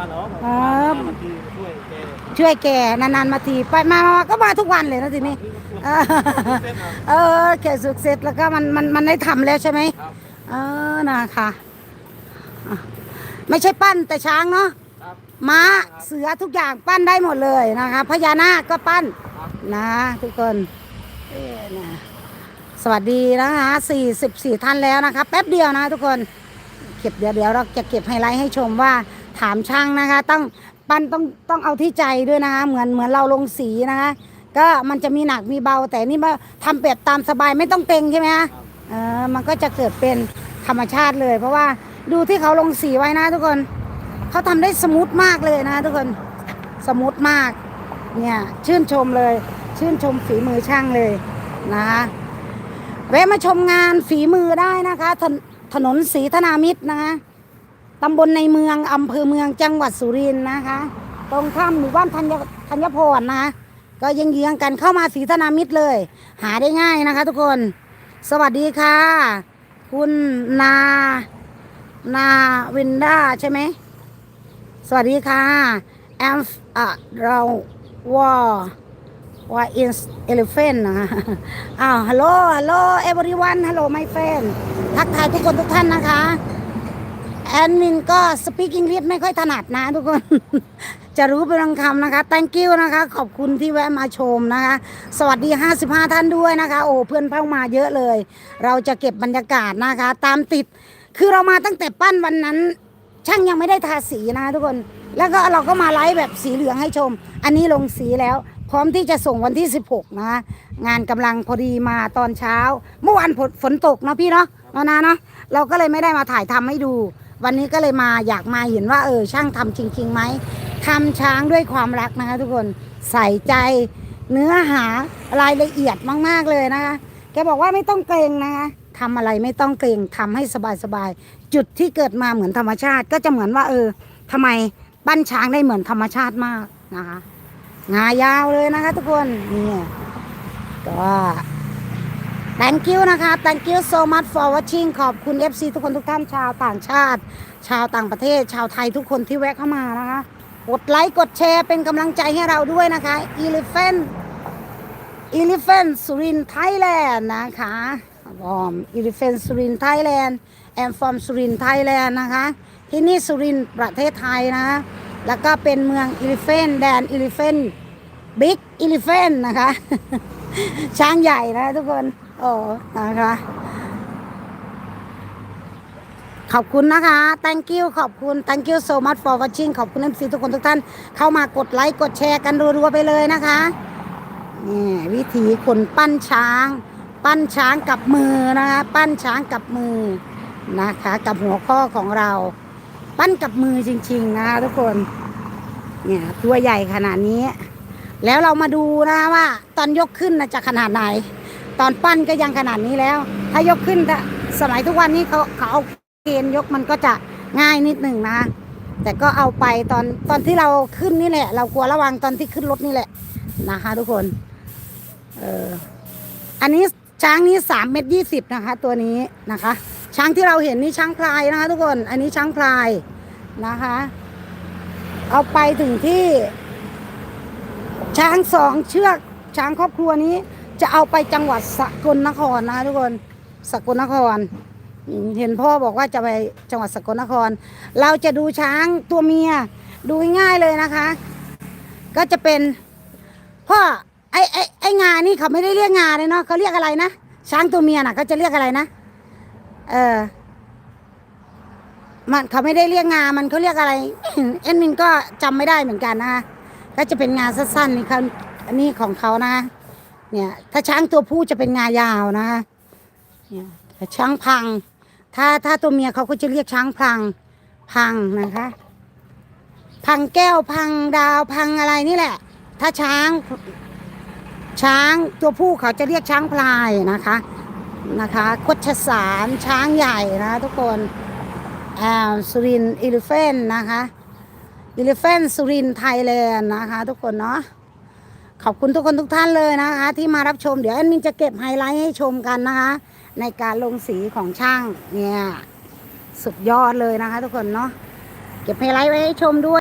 วันหรอกอ๋อบางทีช่วยแกช่วยแกนานๆมาทีไปมามาก็มาทุกวันเลยนะทีนี้เออเส้นครับเออแกะสุกเสร็จแล้วก็มันมันมันได้ทำแล้วใช่ไหมครับเออนะคะอะไม่ใช่ปั้นแต่ช้างเนาะครับ ม้าเสือทุกอย่างปั้นได้หมดเลยนะคะพญานาคก็ปั้นครับ นะทุกคนเอ้นะสวัสดีนะคะ44ท่านแล้วนะคะ แป๊บเดียวนะทุกคน เก็บเดี๋ยวเดี๋ยวเราจะเก็บไฮไลท์ให้ชมว่า ถามช่างนะคะ ต้องปั้นต้องต้องเอาที่ใจด้วยนะคะ เหมือนเหมือนเราลงสีนะคะ ก็มันจะมีหนักมีเบา แต่นี่มาทำแบบตามสบายไม่ต้องเต็งใช่ไหมคะเออมันก็จะเกิดเป็นธรรมชาติเลย เพราะว่าดูที่เขาลงสีไว้นะทุกคนเขาทำได้สมูทมากเลยนะ ทุกคนสมูทมากเนี่ยชื่นชมเลย ชื่นชมฝีมือช่างเลยนะคะแวะมาชมงานฝีมือได้นะคะ ถนถนนศรีธนามิตรนะคะ ตำบลในเมืองอำเภอเมืองจังหวัดสุรินทร์นะคะ ตรงข้ามหมู่บ้านธัญธัญพรนะคะก็ยังเยื้องกันเข้ามาศรีธนามิตรเลย หาได้ง่ายนะคะ ทุกคน สวัสดีค่ะ คุณนา นาวินด้าใช่ไหมสวัสดีค่ะแอมอะเราว่าว่า is elephant นะคะอ้าวฮัลโหลฮัลโหล everyone ฮัลโหล my friend ทักทายทุกคนทุกท่านนะคะ แอดมินก็ speak English ไม่ค่อยถนัดนะทุกคน จะรู้เป็นบางคำนะคะ thank you นะคะ ขอบคุณที่แวะมาชมนะคะ สวัสดี 55 ท่านด้วยนะคะ โอ้เพื่อนเข้ามาเยอะเลย เราจะเก็บบรรยากาศนะคะ ตามติด คือเรามาตั้งแต่ปั้นวันนั้น ช่างยังไม่ได้ทาสีนะทุกคน แล้วก็เราก็มาไลฟ์แบบสีเหลืองให้ชม อันนี้ลงสีแล้ว พร้อมที่จะส่งวันที่ 16 นะคะงานกำลังพอดีมาตอนเช้า เมื่อวานฝนฝนตกเนาะพี่เนาะนานาเนาะเราก็เลยไม่ได้มาถ่ายทำให้ดู วันนี้ก็เลยมาอยากมาเห็นว่าเออช่างทำจริงๆไหมทำช้างด้วยความรักนะคะ ทุกคนใส่ใจเนื้อหารายละเอียดมากๆเลยนะคะ แกบอกว่าไม่ต้องเกรงนะคะทำอะไรไม่ต้องเกรงทำให้สบายๆจุดที่เกิดมาเหมือนธรรมชาติ ก็จะเหมือนว่า เออทำไมปั้นช้างได้เหมือนธรรมชาติมากนะคะงายาวเลยนะคะ ทุกคนนี่ก็ thank you นะคะ thank you so much for watching ขอบคุณ FC ทุกคนทุกท่านชาวต่างชาติ ชาวต่างประเทศ ชาวไทยทุกคนที่แวะเข้ามานะคะ กดไลค์ กดแชร์เป็นกำลังใจให้เราด้วยนะคะ Elephant Elephant สุรินไทยแลนด์นะคะบอม Elephant สุรินไทยแลนด์ and from สุรินไทยแลนด์นะคะ ที่นี่สุรินทร์ประเทศไทยนะคะแล้วก็เป็นเมือง Elephant แดน Elephant Big Elephant นะคะช้างใหญ่นะทุกคน โอ้นะคะ ขอบคุณนะคะ thank you ขอบคุณ thank you so much for watching ขอบคุณ MC ทุกคนทุกท่าน เข้ามากดไลค์ กดแชร์กันรัวๆไปเลยนะคะนี่วิธีคนปั้นช้าง ปั้นช้างกับมือนะคะ ปั้นช้างกับมือนะคะ กับหัวข้อของเรา ปั้นกับมือจริง ๆ นะคะทุกคนเนี่ยตัวใหญ่ขนาดนี้ แล้วเรามาดูนะคะว่า ตอนยกขึ้นนะจะขนาดไหน ตอนปั้นก็ยังขนาดนี้แล้ว ถ้ายกขึ้นถ้าสมัยทุกวันนี้เขาเขาเอาเกณฑ์ยกมันก็จะง่ายนิดหนึ่งนะ แต่ก็เอาไปตอนตอนที่เราขึ้นนี่แหละ เรากลัวระวังตอนที่ขึ้นรถนี่แหละนะคะทุกคนเอออันนี้ช้างนี้สามเมตรยี่สิบนะคะ ตัวนี้นะคะ ช้างที่เราเห็นนี่ช้างพลายนะคะ ทุกคนอันนี้ช้างพลายนะคะ เอาไปถึงที่ ช้างสองเชือกช้างครอบครัวนี้ จะเอาไปจังหวัดสกลนครนะคะทุกคนสกลนคร เห็นพ่อบอกว่าจะไปจังหวัดสกลนคร เราจะดูช้างตัวเมียดูง่ายเลยนะคะ ก็จะเป็นพ่อไอ้ไอ้ไอ้งานี่เขาไม่ได้เรียกงาเลยเนาะเขาเรียกอะไรนะช้างตัวเมียน่ะเขาจะเรียกอะไรนะเออมันเขาไม่ได้เรียกงา มันเขาเรียกอะไรเอ็นมินก็จำไม่ได้เหมือนกันนะคะก็จะเป็นงาสั้นๆนี่เขาอันนี้ของเขานะ เนี่ยถ้าช้างตัวผู้จะเป็นงายาวนะคะเนี่ยช้างพัง ถ้าถ้าตัวเมียเขาก็จะเรียกช้างพังพังนะคะ พังแก้วพังดาวพังอะไรนี่แหละ ถ้าช้าง ช้างตัวผู้เขาจะเรียกช้างพลายนะคะนะคะคดชสารช้างใหญ่นะทุกคนแอ่าสุรินอิลิเฟนนะคะอิลฟเฟนสุรินไทยแลนด์นะคะ ทุกคนเนาะ ขอบคุณทุกคนทุกท่านเลยนะคะ ที่มารับชมเดี๋ยวแอดมินจะเก็บไฮไลท์ให้ชมกันนะคะ ในการลงสีของช่างเนี่ยสุดยอดเลยนะคะ ทุกคนเนาะเก็บไฮไลท์ไว้ให้ชมด้วย